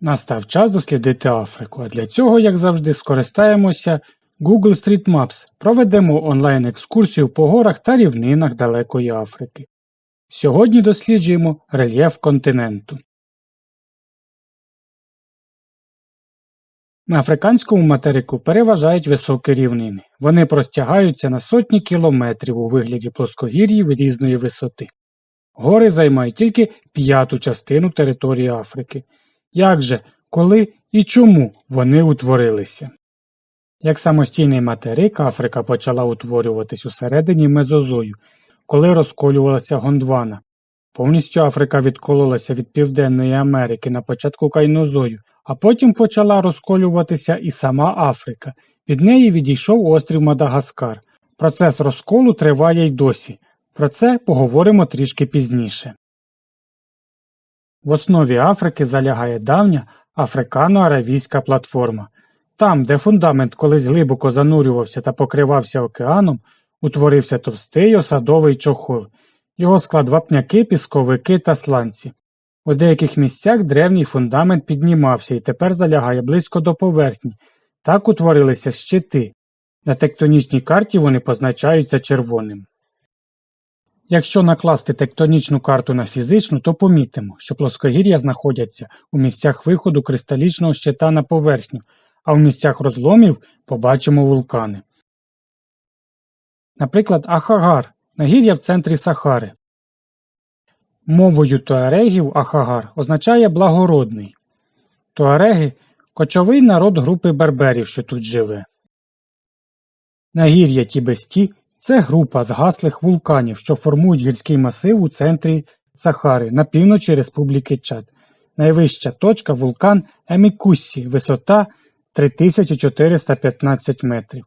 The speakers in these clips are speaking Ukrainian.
Настав час дослідити Африку, а для цього, як завжди, скористаємося Google Street Maps, проведемо онлайн-екскурсію по горах та рівнинах далекої Африки. Сьогодні досліджуємо рельєф континенту. На африканському материку переважають високі рівнини. Вони простягаються на сотні кілометрів у вигляді плоскогір'їв різної висоти. Гори займають тільки п'яту частину території Африки. Як же, коли і чому вони утворилися? Як самостійний материк Африка почала утворюватись у середині Мезозою, коли розколювалася Гондвана. Повністю Африка відкололася від Південної Америки на початку Кайнозою, а потім почала розколюватися і сама Африка. Від неї відійшов острів Мадагаскар. Процес розколу триває й досі. Про це поговоримо трішки пізніше. В основі Африки залягає давня африкано-аравійська платформа. Там, де фундамент колись глибоко занурювався та покривався океаном, утворився товстий осадовий чохол. Його склад вапняки, пісковики та сланці. У деяких місцях древній фундамент піднімався і тепер залягає близько до поверхні. Так утворилися щити. На тектонічній карті вони позначаються червоним. Якщо накласти тектонічну карту на фізичну, то помітимо, що плоскогір'я знаходяться у місцях виходу кристалічного щита на поверхню, а в місцях розломів побачимо вулкани. Наприклад, Ахагар нагір'я в центрі Сахари. Мовою туарегів Ахагар означає благородний. Туареги кочовий народ групи берберів, що тут живе. Нагір'я Тібесті це група згаслих вулканів, що формують гірський масив у центрі Сахари на півночі Республіки Чад. Найвища точка вулкан Емікуссі, висота 3415 метрів.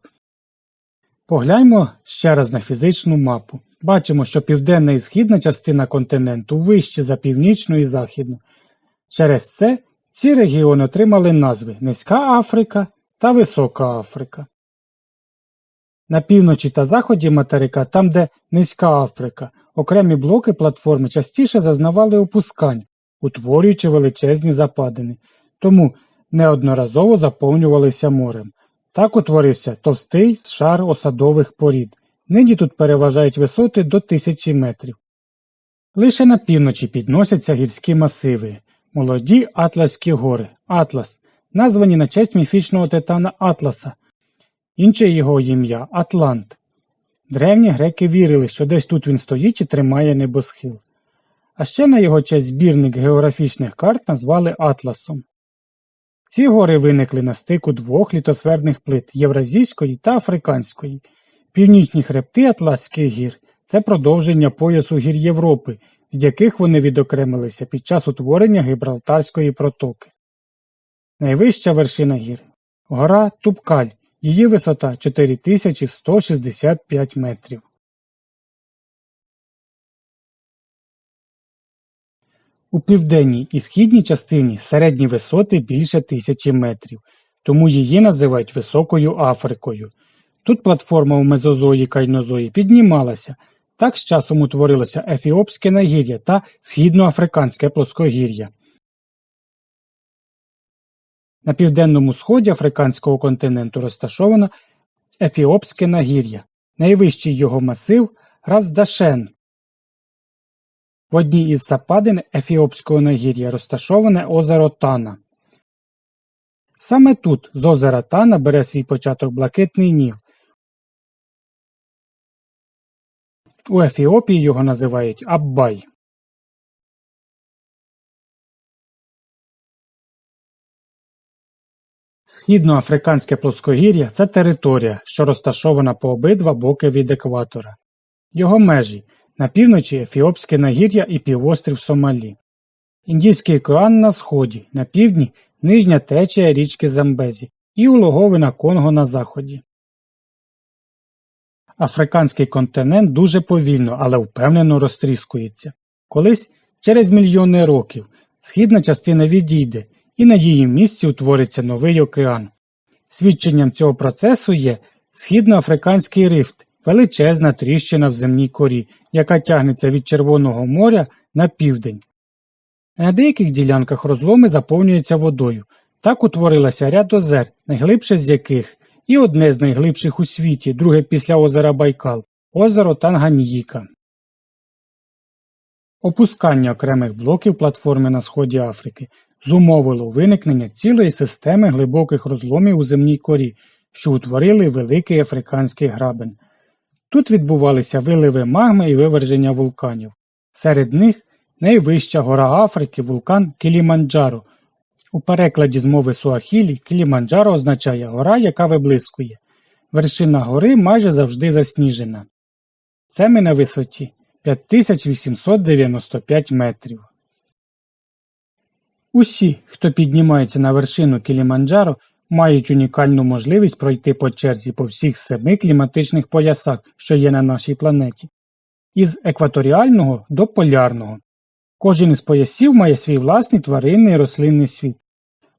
Погляньмо ще раз на фізичну мапу. Бачимо, що південна і східна частина континенту вищі за північну і західну. Через це ці регіони отримали назви Низька Африка та Висока Африка. На півночі та заході материка, там де Низька Африка, окремі блоки платформи частіше зазнавали опускань, утворюючи величезні западини, тому неодноразово заповнювалися морем. Так утворився товстий шар осадових порід. Нині тут переважають висоти до тисячі метрів. Лише на півночі підносяться гірські масиви, молоді Атлаські гори, Атлас, названі на честь міфічного титана Атласа, інше його ім'я Атлант. Древні греки вірили, що десь тут він стоїть і тримає небосхил. А ще на його честь збірник географічних карт назвали Атласом. Ці гори виникли на стику двох літосферних плит Євразійської та Африканської. Північні хребти Атласських гір це продовження поясу гір Європи, від яких вони відокремилися під час утворення Гібралтарської протоки. Найвища вершина гір гора Тупкаль, її висота 4165 метрів. У південній і східній частині середні висоти більше тисячі метрів, тому її називають Високою Африкою. Тут платформа у Мезозої Кайнозої піднімалася, так з часом утворилося Ефіопське нагір'я та Східноафриканське плоскогір'я. На південному сході африканського континенту розташовано Ефіопське нагір'я, найвищий його масив Раздашен. В одній із западин Ефіопського нагір'я розташоване озеро Тана. Саме тут з озера Тана бере свій початок Блакитний Ніл. У Ефіопії його називають Аббай. Східноафриканське плоскогір'я це територія, що розташована по обидва боки від екватора. Його межі на півночі Ефіопське нагір'я і півострів Сомалі. Індійський океан на сході, на півдні нижня течія річки Замбезі і улоговина Конго на заході. Африканський континент дуже повільно, але впевнено розтріскується. Колись через мільйони років східна частина відійде і на її місці утвориться новий океан. Свідченням цього процесу є східноафриканський рифт, величезна тріщина в земній корі, яка тягнеться від Червоного моря на південь. На деяких ділянках розломи заповнюються водою. Так утворилося ряд озер, найглибше з яких, і одне з найглибших у світі, друге після озера Байкал, озеро Танганьїка. Опускання окремих блоків платформи на сході Африки зумовило виникнення цілої системи глибоких розломів у земній корі, що утворили великий африканський грабен. Тут відбувалися виливи магми і виверження вулканів. Серед них найвища гора Африки вулкан Кіліманджаро. У перекладі з мови Суахілі Кіліманджаро означає гора, яка виблискує. Вершина гори майже завжди засніжена. Це ми на висоті 5895 метрів. Усі, хто піднімається на вершину Кіліманджаро, мають унікальну можливість пройти по черзі по всіх семи кліматичних поясах, що є на нашій планеті, із екваторіального до полярного. Кожен із поясів має свій власний тваринний і рослинний світ.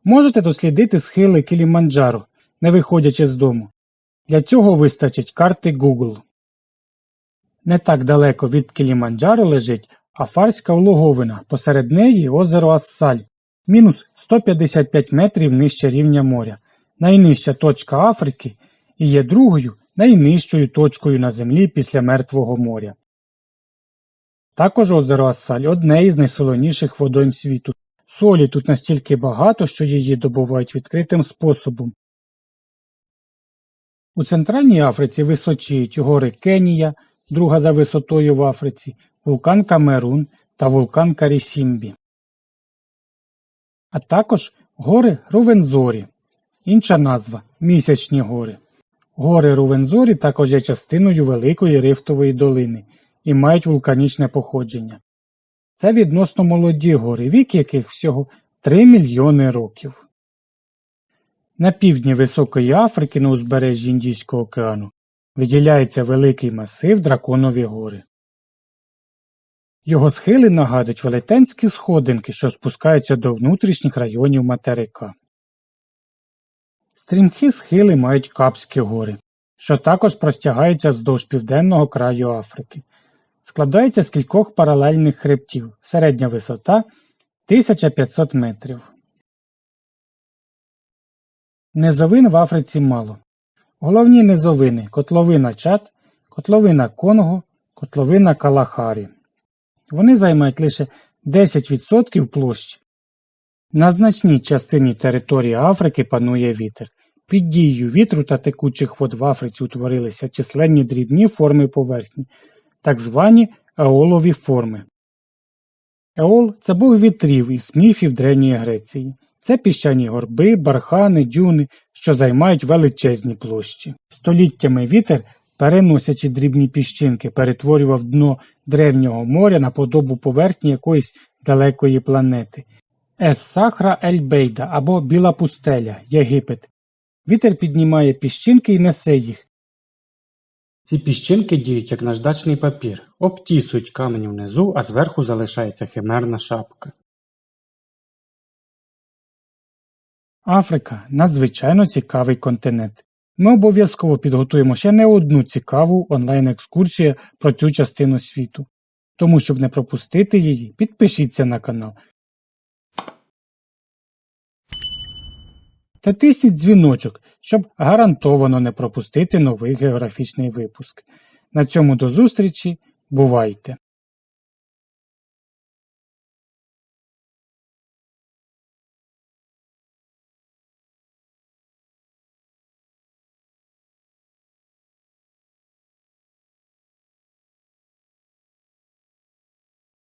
Можете дослідити схили Кіліманджаро, не виходячи з дому. Для цього вистачить карти Google. Не так далеко від Кіліманджаро лежить Афарська улоговина, посеред неї озеро Ассаль, мінус 155 метрів нижче рівня моря, найнижча точка Африки і є другою найнижчою точкою на землі після Мертвого моря. Також озеро Ассаль одне із найсолоніших водойм світу. Солі тут настільки багато, що її добувають відкритим способом. У Центральній Африці височіють гори Кенія, друга за висотою в Африці, вулкан Камерун та вулкан Карісімбі. А також гори Рувензорі, інша назва Місячні гори. Гори Рувензорі також є частиною Великої Рифтової долини і мають вулканічне походження. Це відносно молоді гори, вік яких всього 3 мільйони років. На півдні Високої Африки на узбережжі Індійського океану виділяється великий масив Драконові гори. Його схили нагадують велетенські сходинки, що спускаються до внутрішніх районів материка. Стрімкі схили мають Капські гори, що також простягаються вздовж південного краю Африки. Складається з кількох паралельних хребтів, середня висота 1500 метрів. Низовин в Африці мало. Головні низовини котловина Чад, котловина Конго, котловина Калахарі. Вони займають лише 10% площі. На значній частині території Африки панує вітер. Під дією вітру та текучих вод в Африці утворилися численні дрібні форми поверхні, так звані еолові форми. Еол це бог вітрів із міфів Древньої Греції. Це піщані горби, бархани, дюни, що займають величезні площі. Століттями вітер, переносячи дрібні піщинки, перетворював дно древнього моря на подобу поверхні якоїсь далекої планети. Ес Сахра Ель-Бейда або Біла пустеля, Єгипет. Вітер піднімає піщинки і несе їх. Ці піщинки діють як наждачний папір, обтісують камені внизу, а зверху залишається химерна шапка. Африка надзвичайно цікавий континент. Ми обов'язково підготуємо ще не одну цікаву онлайн-екскурсію про цю частину світу. Тому, щоб не пропустити її, підпишіться на канал. Та тисніть дзвіночок, щоб гарантовано не пропустити новий географічний випуск. На цьому до зустрічі. Бувайте!